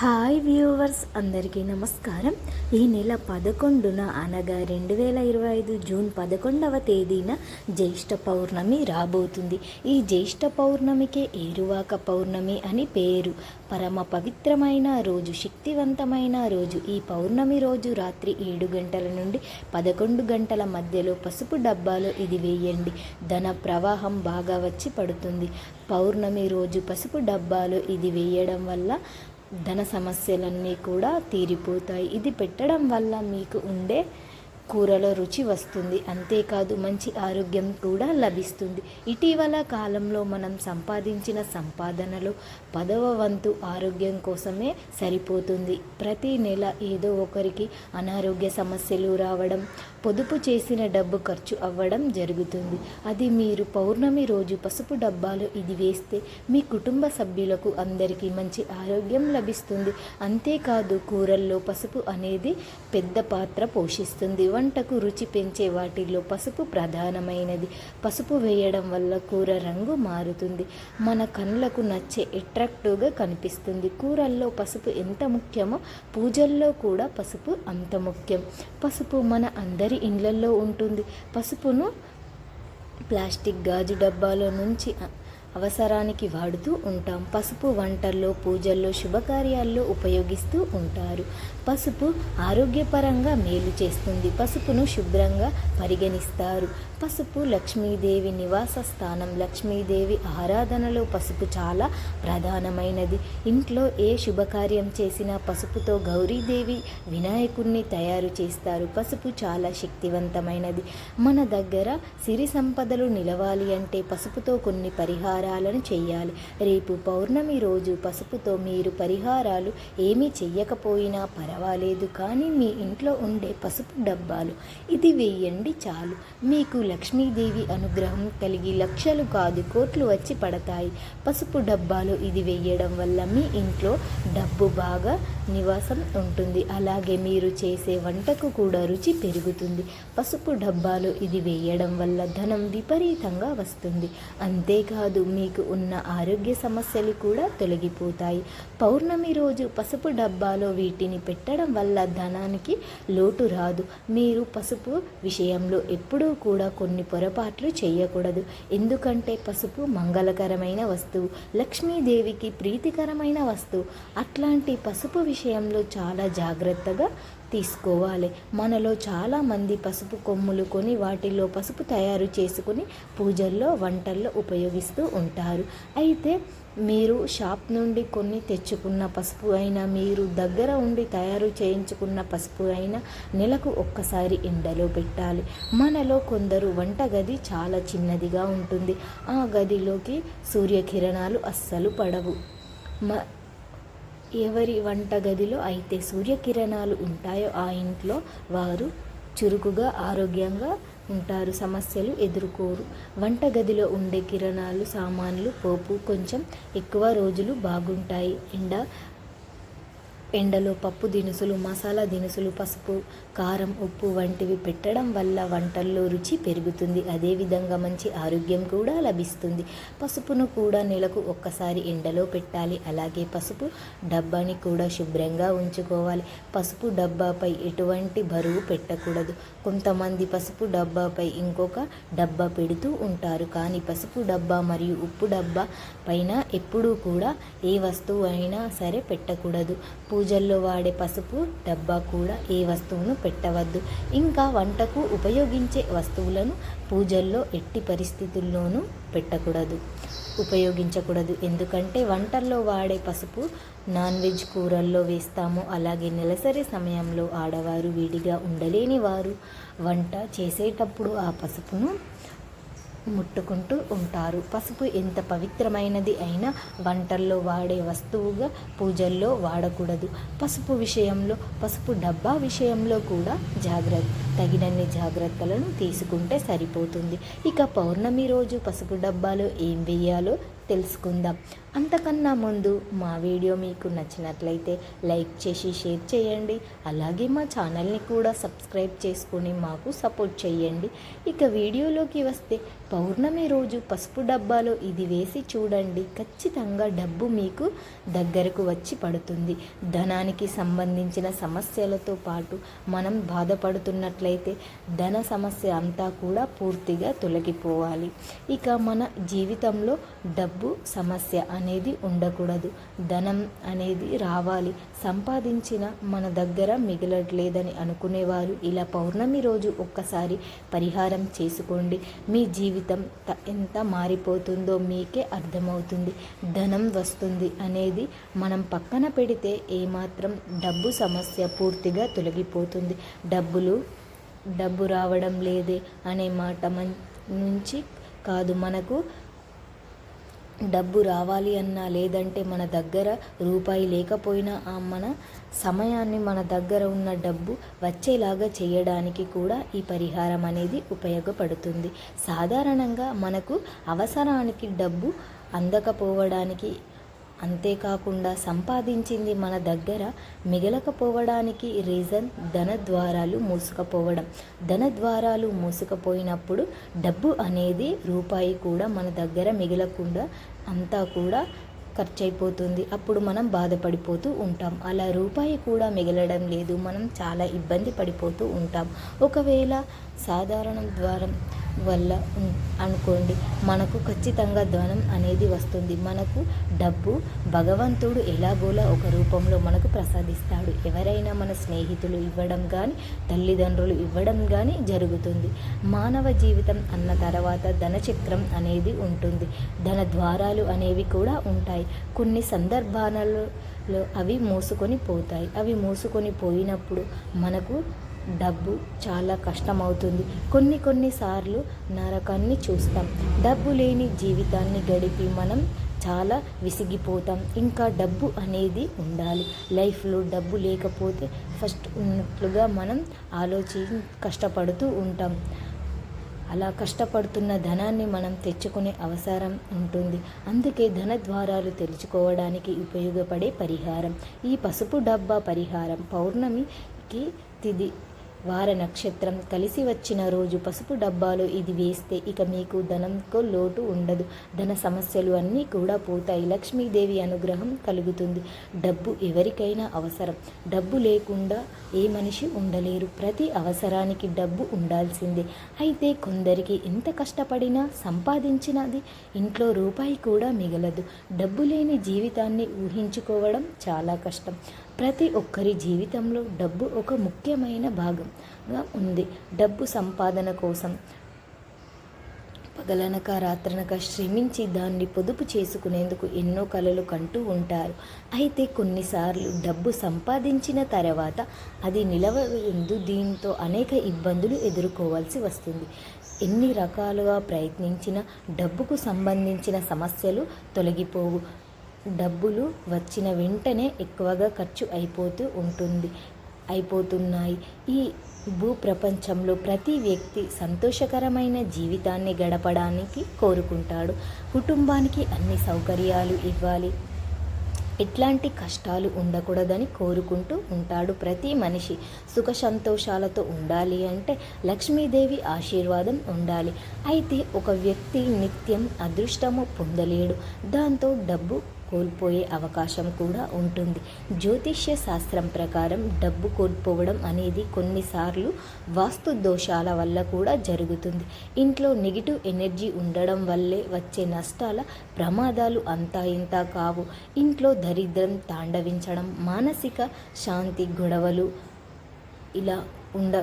Hi viewers అందరికీ నమస్కారం. ఈ నెల పదకొండున అనగా రెండు వేల ఇరవై ఐదు జూన్ పదకొండవ తేదీన జ్యేష్ఠ పౌర్ణమి రాబోతుంది. ఈ జ్యేష్ఠ పౌర్ణమికే ఏరువాక పౌర్ణమి అని పేరు. పరమ పవిత్రమైన రోజు శక్తివంతమైన రోజు. ఈ పౌర్ణమి రోజు రాత్రి ఏడు గంటల నుండి పదకొండు గంటల మధ్యలో పసుపు డబ్బాలో ఇది వేయండి. ధన ప్రవాహం బాగా వచ్చి పడుతుంది. పౌర్ణమి రోజు పసుపు డబ్బాలో ఇది వేయడం వల్ల ధన సమస్యలన్నీ కూడా తీరిపోతాయి. ఇది పెట్టడం వల్ల మీకు ఉండే కూరలో రుచి వస్తుంది. అంతేకాదు మంచి ఆరోగ్యం కూడా లభిస్తుంది. ఇటీవల కాలంలో మనం సంపాదించిన సంపాదనలో పదవ వంతు ఆరోగ్యం కోసమే సరిపోతుంది. ప్రతి నెల ఏదో ఒకరికి అనారోగ్య సమస్యలు రావడం పొదుపు చేసిన డబ్బు ఖర్చు అవ్వడం జరుగుతుంది. అది మీరు పౌర్ణమి రోజు పసుపు డబ్బాలో ఇది వేస్తే మీ కుటుంబ సభ్యులకు అందరికీ మంచి ఆరోగ్యం లభిస్తుంది. అంతేకాదు కూరల్లో పసుపు అనేది పెద్ద పాత్ర పోషిస్తుంది. వంటకు రుచి పెంచే వాటిల్లో పసుపు ప్రధానమైనది. పసుపు వేయడం వల్ల కూర రంగు మారుతుంది. మన కళ్ళకు నచ్చే అట్రాక్టివ్గా కనిపిస్తుంది. కూరల్లో పసుపు ఎంత ముఖ్యమో పూజల్లో కూడా పసుపు అంత ముఖ్యం. పసుపు మన అందరి ఇండ్లల్లో ఉంటుంది. పసుపును ప్లాస్టిక్ గాజు డబ్బాలో నుంచి అవసరానికి వాడుతూ ఉంటాం. పసుపు వంటల్లో పూజల్లో శుభకార్యాల్లో ఉపయోగిస్తూ ఉంటారు. పసుపు ఆరోగ్యపరంగా మేలు చేస్తుంది. పసుపును శుభ్రంగా పరిగణిస్తారు. పసుపు లక్ష్మీదేవి నివాస స్థానం. లక్ష్మీదేవి ఆరాధనలో పసుపు చాలా ప్రధానమైనది. ఇంట్లో ఏ శుభకార్యం చేసినా పసుపుతో గౌరీదేవి వినాయకుణ్ణి తయారు చేస్తారు. పసుపు చాలా శక్తివంతమైనది. మన దగ్గర సిరి సంపదలు నిలవాలి అంటే పసుపుతో కొన్ని పరిహారాలను చేయాలి. రేపు పౌర్ణమి రోజు పసుపుతో మీరు పరిహారాలు ఏమీ చెయ్యకపోయినా పర్వాలేదు కానీ మీ ఇంట్లో ఉండే పసుపు డబ్బాలు ఇది వేయండి చాలు. మీకు లక్ష్మీదేవి అనుగ్రహం కలిగి లక్షలు కాదు కోట్లు వచ్చి పడతాయి. పసుపు డబ్బాలు ఇది వేయడం వల్ల మీ ఇంట్లో డబ్బు బాగా నివాసం ఉంటుంది. అలాగే మీరు చేసే వంటకు కూడా రుచి పెరుగుతుంది. పసుపు డబ్బాలు ఇది వేయడం వల్ల ధనం విపరీతంగా వస్తుంది. అంతేకాదు మీకు ఉన్న ఆరోగ్య సమస్యలు కూడా తొలగిపోతాయి. పౌర్ణమి రోజు పసుపు డబ్బాలో వీటిని పెట్టడం వల్ల ధనానికి లోటు రాదు. మీరు పసుపు విషయంలో ఎప్పుడూ కూడా కొన్ని పొరపాట్లు చేయకూడదు. ఎందుకంటే పసుపు మంగళకరమైన వస్తువు లక్ష్మీదేవికి ప్రీతికరమైన వస్తువు. అట్లాంటి పసుపు విషయంలో చాలా జాగ్రత్తగా తీసుకోవాలి. మనలో చాలామంది పసుపు కొమ్ములు కొని వాటిలో పసుపు తయారు చేసుకుని పూజల్లో వంటల్లో ఉపయోగిస్తూ ఉంటారు. అయితే మీరు షాప్ నుండి కొన్ని తెచ్చుకున్న పసుపు అయినా మీరు దగ్గర ఉండి తయారు చేయించుకున్న పసుపు అయినా నెలకు ఒక్కసారి ఎండలో పెట్టాలి. మనలో కొందరు వంటగది చాలా చిన్నదిగా ఉంటుంది. ఆ గదిలోకి సూర్యకిరణాలు అస్సలు పడవు. మ ఎవరి వంటగదిలో అయితే సూర్యకిరణాలు ఉంటాయో ఆ ఇంట్లో వారు చురుకుగా ఆరోగ్యంగా ఉంటారు. సమస్యలు ఎదుర్కోరు. వంటగదిలో ఉండే కిరణాలు సామాన్లు పోపు కొంచెం ఎక్కువ రోజులు బాగుంటాయి. ఎండ ఎండలో పప్పు దినుసులు మసాలా దినుసులు పసుపు కారం ఉప్పు వంటివి పెట్టడం వల్ల వంటల్లో రుచి పెరుగుతుంది. అదేవిధంగా మంచి ఆరోగ్యం కూడా లభిస్తుంది. పసుపును కూడా నెలకు ఒక్కసారి ఎండలో పెట్టాలి. అలాగే పసుపు డబ్బాని కూడా శుభ్రంగా ఉంచుకోవాలి. పసుపు డబ్బాపై ఎటువంటి బరువు పెట్టకూడదు. కొంతమంది పసుపు డబ్బాపై ఇంకొక డబ్బా పెడుతూ ఉంటారు. కానీ పసుపు డబ్బా మరియు ఉప్పు డబ్బా పైన ఎప్పుడూ కూడా ఏ వస్తువు అయినా సరే పెట్టకూడదు. పూజల్లో వాడే పసుపు డబ్బా కూడా ఏ వస్తువును పెట్టవద్దు. ఇంకా వంటకు ఉపయోగించే వస్తువులను పూజల్లో ఎట్టి పరిస్థితుల్లోనూ పెట్టకూడదు. ఉపయోగించకూడదు. ఎందుకంటే వంటల్లో వాడే పసుపు నాన్ వెజ్ కూరల్లో వేస్తాము. అలాగే నెలసరి సమయంలో ఆడవారు విడిగా ఉండలేని వారు వంట చేసేటప్పుడు ఆ పసుపును ముట్టుకుంటూ ఉంటారు. పసుపు ఎంత పవిత్రమైనది అయినా వంటల్లో వాడే వస్తువుగా పూజల్లో వాడకూడదు. పసుపు విషయంలో పసుపు డబ్బా విషయంలో కూడా జాగ్రత్త తగినన్ని జాగ్రత్తలను తీసుకుంటే సరిపోతుంది. ఇక పౌర్ణమి రోజు పసుపు డబ్బాలో ఏం వేయాలో తెలుసుకుందాం. అంతకన్నా ముందు మా వీడియో మీకు నచ్చినట్లయితే లైక్ చేసి షేర్ చేయండి. అలాగే మా ఛానల్ని కూడా సబ్స్క్రైబ్ చేసుకొని మాకు సపోర్ట్ చేయండి. ఇక వీడియోలోకి వస్తే పౌర్ణమి రోజు పసుపు డబ్బాలో ఇది వేసి చూడండి. ఖచ్చితంగా డబ్బు మీకు దగ్గరకు వచ్చి పడుతుంది. ధనానికి సంబంధించిన సమస్యలతో పాటు మనం బాధపడుతున్నట్లయితే ధన సమస్య అంతా కూడా పూర్తిగా తొలగిపోవాలి. ఇక మన జీవితంలో డబ్బు డబ్బు సమస్య అనేది ఉండకూడదు. ధనం అనేది రావాలి. సంపాదించిన మన దగ్గర మిగలట్లేదని అనుకునేవారు. ఇలా పౌర్ణమి రోజు ఒక్కసారి పరిహారం చేసుకోండి. మీ జీవితం ఎంత మారిపోతుందో మీకే అర్థమవుతుంది. ధనం వస్తుంది అనేది మనం పక్కన పెడితే ఏమాత్రం డబ్బు సమస్య పూర్తిగా తొలగిపోతుంది. డబ్బులు డబ్బు రావడం లేదే అనే మాట మన నుంచి కాదు. మనకు డబ్బు రావాలి అన్నా లేదంటే మన దగ్గర రూపాయి లేకపోయినా ఆ మన సమయాన్ని మన దగ్గర ఉన్న డబ్బు వచ్చేలాగా చేయడానికి కూడా ఈ పరిహారం అనేది ఉపయోగపడుతుంది. సాధారణంగా మనకు అవసరానికి డబ్బు అందకపోవడానికి అంతేకాకుండా సంపాదించింది మన దగ్గర మిగలకపోవడానికి రీజన్ ధన ద్వారాలు మూసుకపోవడం. ధన ద్వారాలు మూసుకపోయినప్పుడు డబ్బు అనేది రూపాయి కూడా మన దగ్గర మిగలకుండా అంతా కూడా ఖర్చు అయిపోతుంది అప్పుడు మనం బాధపడిపోతూ ఉంటాం. అలా రూపాయి కూడా మిగలడం లేదు. మనం చాలా ఇబ్బంది పడిపోతూ ఉంటాం. ఒకవేళ సాధారణ ద్వారం వల్ల అనుకోండి. మనకు ఖచ్చితంగా ధనం అనేది వస్తుంది. మనకు డబ్బు భగవంతుడు ఎలాగోలా ఒక రూపంలో మనకు ప్రసాదిస్తాడు. ఎవరైనా మన స్నేహితులు ఇవ్వడం కానీ తల్లిదండ్రులు ఇవ్వడం కానీ జరుగుతుంది. మానవ జీవితం అన్న తర్వాత ధనచక్రం అనేది ఉంటుంది. ధన ద్వారాలు అనేవి కూడా ఉంటాయి. కొన్ని సందర్భాలలో అవి మూసుకొని పోతాయి. అవి మూసుకొని పోయినప్పుడు మనకు డబ్బు చాలా కష్టమవుతుంది. కొన్ని కొన్నిసార్లు నరకాన్ని చూస్తాం. డబ్బు లేని జీవితాన్ని గడిపి మనం చాలా విసిగిపోతాం. ఇంకా డబ్బు అనేది ఉండాలి. లైఫ్లో డబ్బు లేకపోతే ఫస్ట్ ఉన్నట్లుగా మనం ఆలోచి కష్టపడుతూ ఉంటాం. అలా కష్టపడుతున్న ధనాన్ని మనం తెచ్చుకునే అవసరం ఉంటుంది. అందుకే ధన ద్వారాలు తెలుసుకోవడానికి ఉపయోగపడే పరిహారం. ఈ పసుపు డబ్బా పరిహారం పౌర్ణమికి తిది వార నక్షత్రం కలిసి వచ్చిన రోజు పసుపు డబ్బాలో ఇది వేస్తే ఇక మీకు ధనంకు లోటు ఉండదు. ధన సమస్యలు అన్నీ కూడా పోతాయి. లక్ష్మీదేవి అనుగ్రహం కలుగుతుంది. డబ్బు ఎవరికైనా అవసరం. డబ్బు లేకుండా ఏ మనిషి ఉండలేరు. ప్రతి అవసరానికి డబ్బు ఉండాల్సిందే. అయితే కొందరికి ఎంత కష్టపడినా సంపాదించినది ఇంట్లో రూపాయి కూడా మిగలదు. డబ్బు లేని జీవితాన్ని ఊహించుకోవడం చాలా కష్టం. ప్రతి ఒక్కరి జీవితంలో డబ్బు ఒక ముఖ్యమైన భాగంగా ఉంది. డబ్బు సంపాదన కోసం పగలనక రాత్రనక శ్రమించి దాన్ని పొదుపు చేసుకునేందుకు ఎన్నో కలలు కంటూ ఉంటారు. అయితే కొన్నిసార్లు డబ్బు సంపాదించిన తర్వాత అది నిలవదు దీంతో అనేక ఇబ్బందులు ఎదుర్కోవాల్సి వస్తుంది. ఎన్ని రకాలుగా ప్రయత్నించినా డబ్బుకు సంబంధించిన సమస్యలు తొలగిపోవు. డబ్బులు వచ్చిన వెంటనే ఎక్కువగా ఖర్చు అయిపోతూ ఉంటుంది అయిపోతున్నాయి. ఈ భూ ప్రపంచంలో ప్రతి వ్యక్తి సంతోషకరమైన జీవితాన్ని గడపడానికి కోరుకుంటాడు. కుటుంబానికి అన్ని సౌకర్యాలు ఇవ్వాలి. ఎట్లాంటి కష్టాలు ఉండకూడదని కోరుకుంటూ ఉంటాడు ప్రతి మనిషి. సుఖ సంతోషాలతో ఉండాలి అంటే లక్ష్మీదేవి ఆశీర్వాదం ఉండాలి. అయితే ఒక వ్యక్తి నిత్యం అదృష్టము పొందలేడు. దాంతో డబ్బు కోల్పోయే అవకాశం కూడా ఉంటుంది. జ్యోతిష్య శాస్త్రం ప్రకారం డబ్బు కోల్పోవడం అనేది కొన్నిసార్లు వాస్తు దోషాల వల్ల కూడా జరుగుతుంది. ఇంట్లో నెగిటివ్ ఎనర్జీ ఉండడం వల్లే వచ్చే నష్టాల ప్రమాదాలు అంతా ఇంత కావు. ఇంట్లో దరిద్రం తాండవించడం మానసిక శాంతి గొడవలు ఇలా ఉండ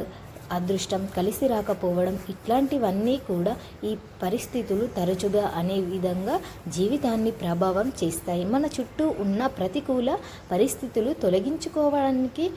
అదృష్టం కలిసి రాకపోవడం ఇట్లాంటివన్నీ కూడా ఈ పరిస్థితులు తరచుగా అనే విధంగా జీవితాన్ని ప్రభావం చేస్తాయి. మన చుట్టూ ఉన్న ప్రతికూల పరిస్థితులు తొలగించుకోవడానికి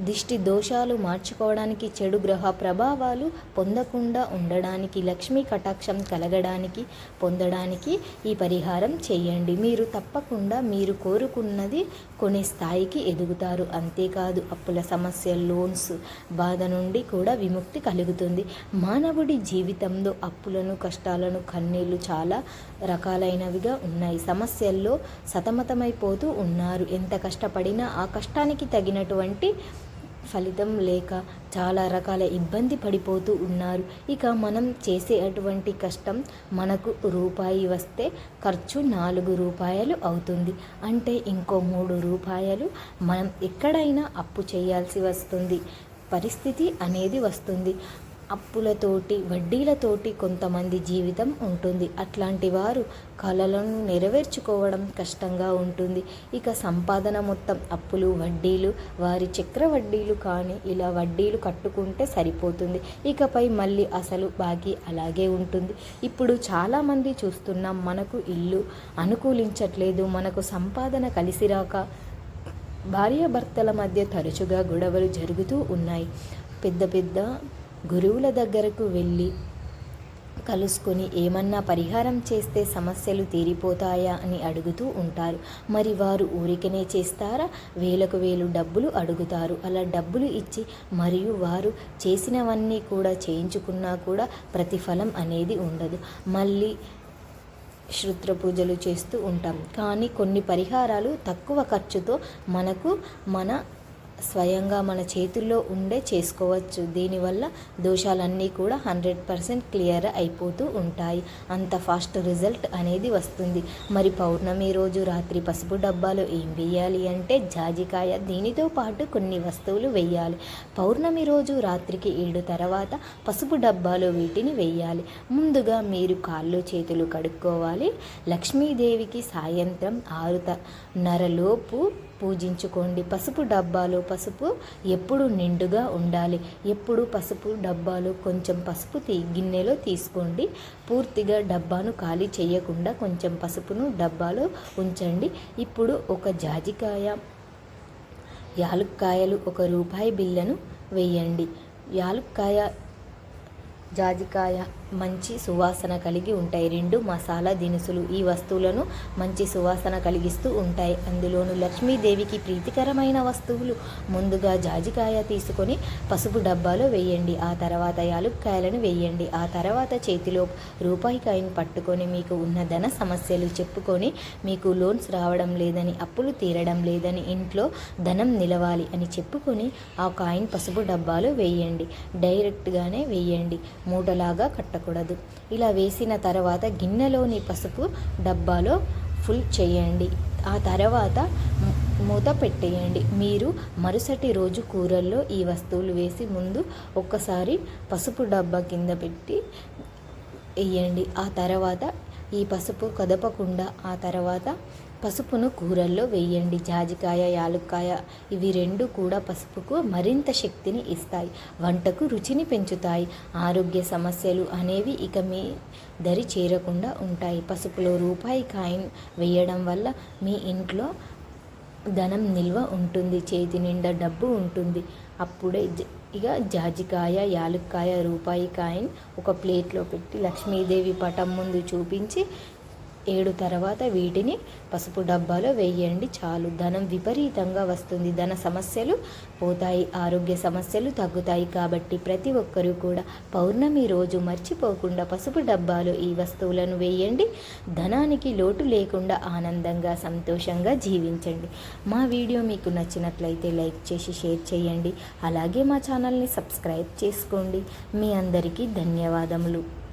దిష్టి దోషాలు మార్చుకోవడానికి చెడు గ్రహ ప్రభావాలు పొందకుండా ఉండడానికి లక్ష్మీ కటాక్షం కలగడానికి పొందడానికి ఈ పరిహారం చేయండి. మీరు తప్పకుండా మీరు కోరుకున్నది కొనే స్థాయికి ఎదుగుతారు. అంతేకాదు అప్పుల సమస్య లోన్స్ బాధ నుండి కూడా విముక్తి కలుగుతుంది. మానవుడి జీవితంలో అప్పులను కష్టాలను కన్నీళ్ళు చాలా రకాలైనవిగా ఉన్నాయి. సమస్యల్లో సతమతమైపోతూ ఉన్నారు. ఎంత కష్టపడినా ఆ కష్టానికి తగినటువంటి ఫలితం లేక చాలా రకాల ఇబ్బంది పడిపోతూ ఉన్నారు. ఇక మనం చేసే అటువంటి కష్టం మనకు రూపాయి వస్తే ఖర్చు నాలుగు రూపాయలు అవుతుంది. అంటే ఇంకో మూడు రూపాయలు మనం ఎక్కడైనా అప్పు చేయాల్సి వస్తుంది. పరిస్థితి అనేది వస్తుంది. అప్పులతోటి వడ్డీలతోటి కొంతమంది జీవితం ఉంటుంది. అట్లాంటి వారు కళలను నెరవేర్చుకోవడం కష్టంగా ఉంటుంది. ఇక సంపాదన మొత్తం అప్పులు వడ్డీలు వారి చక్ర వడ్డీలు కానీ ఇలా వడ్డీలు కట్టుకుంటే సరిపోతుంది. ఇకపై మళ్ళీ అసలు బాకీ అలాగే ఉంటుంది. ఇప్పుడు చాలామంది చూస్తున్నాం మనకు ఇల్లు అనుకూలించట్లేదు. మనకు సంపాదన కలిసిరాక భార్యాభర్తల మధ్య తరచుగా గొడవలు జరుగుతూ ఉన్నాయి. పెద్ద పెద్ద గురువుల దగ్గరకు వెళ్ళి కలుసుకొని ఏమన్నా పరిహారం చేస్తే సమస్యలు తీరిపోతాయా అని అడుగుతూ ఉంటారు. మరి వారు ఊరికనే చేస్తారా? వేలకు వేలు డబ్బులు అడుగుతారు. అలా డబ్బులు ఇచ్చి మరియు వారు చేసినవన్నీ కూడా చేయించుకున్నా కూడా ప్రతిఫలం అనేది ఉండదు. మళ్ళీ శృత్ర పూజలు చేస్తూ ఉంటాం. కానీ కొన్ని పరిహారాలు తక్కువ ఖర్చుతో మనకు మన స్వయంగా మన చేతుల్లో ఉండే చేసుకోవచ్చు. దీనివల్ల దోషాలన్నీ కూడా హండ్రెడ్ పర్సెంట్ క్లియర్ అయిపోతూ ఉంటాయి. అంత ఫాస్ట్ రిజల్ట్ అనేది వస్తుంది. మరి పౌర్ణమి రోజు రాత్రి పసుపు డబ్బాలో ఏం వేయాలి అంటే జాజికాయ దీనితో పాటు కొన్ని వస్తువులు వేయాలి. పౌర్ణమి రోజు రాత్రికి ఏడు తర్వాత పసుపు డబ్బాలో వీటిని వేయాలి. ముందుగా మీరు కాళ్ళు చేతులు కడుక్కోవాలి. లక్ష్మీదేవికి సాయంత్రం ఆరు నరలోపు పూజించుకోండి. పసుపు డబ్బాలో పసుపు ఎప్పుడు నిండుగా ఉండాలి. ఎప్పుడు పసుపు డబ్బాలో కొంచెం పసుపు తీ గిన్నెలో తీసుకోండి. పూర్తిగా డబ్బాను ఖాళీ చేయకుండా కొంచెం పసుపును డబ్బాలో ఉంచండి. ఇప్పుడు ఒక జాజికాయ యాలుక్కాయలు ఒక రూపాయి బిల్లను వేయండి. యాలుక్కాయ జాజికాయ మంచి సువాసన కలిగి ఉంటాయి. రెండు మసాలా దినుసులు ఈ వస్తువులను మంచి సువాసన కలిగిస్తూ ఉంటాయి. అందులోను లక్ష్మీదేవికి ప్రీతికరమైన వస్తువులు ముందుగా జాజికాయ తీసుకొని పసుపు డబ్బాలో వేయండి. ఆ తర్వాత యాలుక్కాయలను వేయండి. ఆ తర్వాత చేతిలో రూపాయి కాయను పట్టుకొని మీకు ఉన్న ధన సమస్యలు చెప్పుకొని మీకు లోన్స్ రావడం లేదని అప్పులు తీరడం లేదని ఇంట్లో ధనం నిలవాలి అని చెప్పుకొని ఆ కాయిన్ పసుపు డబ్బాలో వేయండి. డైరెక్ట్గానే వేయండి. మూటలాగా పట్టకూడదు. ఇలా వేసిన తర్వాత గిన్నెలోని పసుపు డబ్బాలో ఫుల్ చేయండి. ఆ తర్వాత మూత పెట్టేయండి. మీరు మరుసటి రోజు కూరల్లో ఈ వస్తువులు వేసి ముందు ఒక్కసారి పసుపు డబ్బా కింద పెట్టి వేయండి ఆ తర్వాత ఈ పసుపు కదపకుండా ఆ తర్వాత పసుపును కూరల్లో వేయండి. జాజికాయ యాలుక్కాయ ఇవి రెండు కూడా పసుపుకు మరింత శక్తిని ఇస్తాయి. వంటకు రుచిని పెంచుతాయి. ఆరోగ్య సమస్యలు అనేవి ఇక మీ దరి చేరకుండా ఉంటాయి. పసుపులో రూపాయి కాయిన్ వేయడం వల్ల మీ ఇంట్లో ధనం నిల్వ ఉంటుంది. చేతి నిండా డబ్బు ఉంటుంది. అప్పుడే ఇక జాజికాయ యాలుక్కాయ రూపాయి కాయిన్ ఒక ప్లేట్లో పెట్టి లక్ష్మీదేవి పటం ముందు చూపించి ఏడు తర్వాత వీటిని పసుపు డబ్బాలో వేయండి. చాలు. ధనం విపరీతంగా వస్తుంది. ధన సమస్యలు పోతాయి. ఆరోగ్య సమస్యలు తగ్గుతాయి కాబట్టి ప్రతి ఒక్కరూ కూడా పౌర్ణమి రోజు మర్చిపోకుండా పసుపు డబ్బాలో ఈ వస్తువులను వేయండి. ధనానికి లోటు లేకుండా ఆనందంగా సంతోషంగా జీవించండి. మా వీడియో మీకు నచ్చినట్లయితే లైక్ చేసి షేర్ చేయండి. అలాగే మా ఛానల్ని సబ్స్క్రైబ్ చేసుకోండి. మీ అందరికీ ధన్యవాదములు.